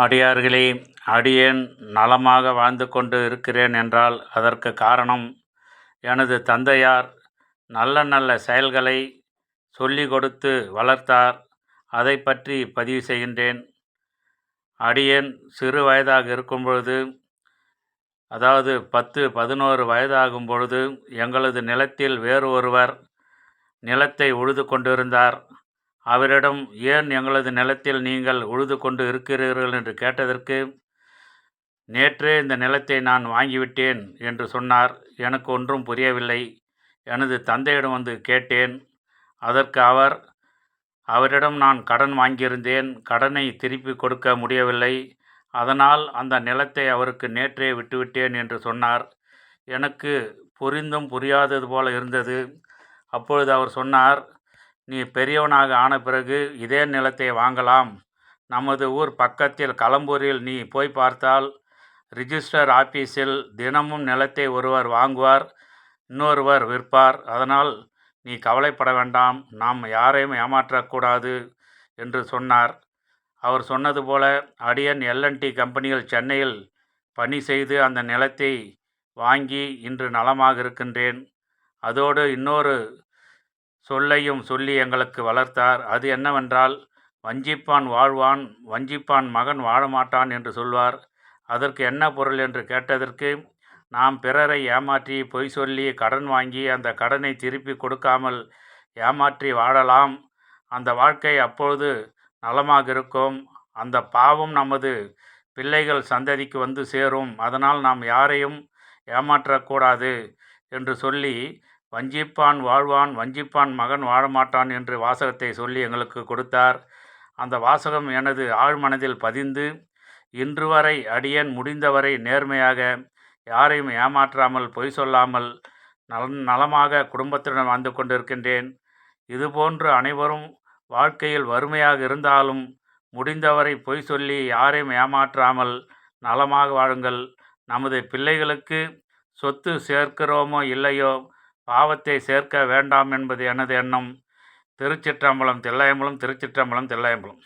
அடியார்களே அடியேன் நலமாக வாழ்ந்து கொண்டு இருக்கிறேன் என்றால் அதற்கு காரணம் எனது தந்தையார் நல்ல நல்ல செயல்களை சொல்லிக் கொடுத்து வளர்த்தார். அதை பற்றி பதிவு செய்கின்றேன். அடியேன் சிறு வயதாக இருக்கும் பொழுது அதாவது பத்து பதினோரு வயதாகும் பொழுது எங்களது நிலத்தில் வேறு ஒருவர் நிலத்தை உழுது கொண்டிருந்தார். அவரிடம் ஏன் எங்களது நிலத்தில் நீங்கள் உழுது கொண்டு இருக்கிறீர்கள்? என்று கேட்டதற்கு நேற்றே இந்த நிலத்தை நான் வாங்கிவிட்டேன் என்று சொன்னார். எனக்கு ஒன்றும் புரியவில்லை. எனது தந்தையிடம் வந்து கேட்டேன். அதற்கு அவர் அவரிடம் நான் கடன் வாங்கியிருந்தேன். கடனை திருப்பி கொடுக்க முடியவில்லை. அதனால் அந்த நிலத்தை அவருக்கு நேற்றே விட்டுவிட்டேன் என்று சொன்னார். எனக்கு புரிந்தும் புரியாதது போல இருந்தது. அப்பொழுது அவர் சொன்னார் நீ பெரியவனாக ஆன பிறகு இதே நிலத்தை வாங்கலாம். நமது ஊர் பக்கத்தில் களம்பூரில் நீ போய் பார்த்தால் ரிஜிஸ்டர் ஆஃபீஸில் தினமும் நிலத்தை ஒருவர் வாங்குவார் இன்னொருவர் விற்பார். அதனால் நீ கவலைப்பட வேண்டாம். நாம் யாரையும் ஏமாற்றக்கூடாது என்று சொன்னார். அவர் சொன்னது போல அடியன் எல்என்டி கம்பெனியில் சென்னையில் பணி செய்து அந்த நிலத்தை வாங்கி இன்று நலமாக இருக்கின்றேன். அதோடு இன்னொரு சொல்லையும் சொல்லி எங்களுக்கு வளர்த்தார். அது என்னவென்றால் வஞ்சிப்பான் வாழ்வான் வஞ்சிப்பான் மகன் வாழமாட்டான் என்று சொல்வார். அதற்கு என்ன பொருள் என்று கேட்டதற்கு நாம் பிறரை ஏமாற்றி பொய் சொல்லி கடன் வாங்கி அந்த கடனை திருப்பி கொடுக்காமல் ஏமாற்றி வாழலாம். அந்த வாழ்க்கை அப்பொழுது நலமாக இருக்கும் அந்த பாவம் நமது பிள்ளைகள் சந்ததிக்கு வந்து சேரும். அதனால் நாம் யாரையும் ஏமாற்றக்கூடாது என்று சொல்லி வஞ்சிப்பான் வாழ்வான் வஞ்சிப்பான் மகன் வாழமாட்டான் என்று வாசகத்தை சொல்லி எங்களுக்கு கொடுத்தார். அந்த வாசகம் எனது ஆழ்மனதில் பதிந்து இன்று வரை அடியேன் முடிந்தவரை நேர்மையாக யாரையும் ஏமாற்றாமல் பொய் சொல்லாமல் நலன் நலமாக குடும்பத்துடன் வாழ்ந்து கொண்டிருக்கின்றேன். இதுபோன்று அனைவரும் வாழ்க்கையில் வறுமையாக இருந்தாலும் முடிந்தவரை பொய் சொல்லி யாரையும் ஏமாற்றாமல் நலமாக வாழுங்கள். நமது பிள்ளைகளுக்கு சொத்து சேர்க்கிறோமோ இல்லையோ பாவத்தை சேர்க்க வேண்டாம் என்பது எனது எண்ணம். திருச்சிற்றம்பலம் தில்லையம்பலம் திருச்சிற்றம்பலம் தில்லையம்பலம்.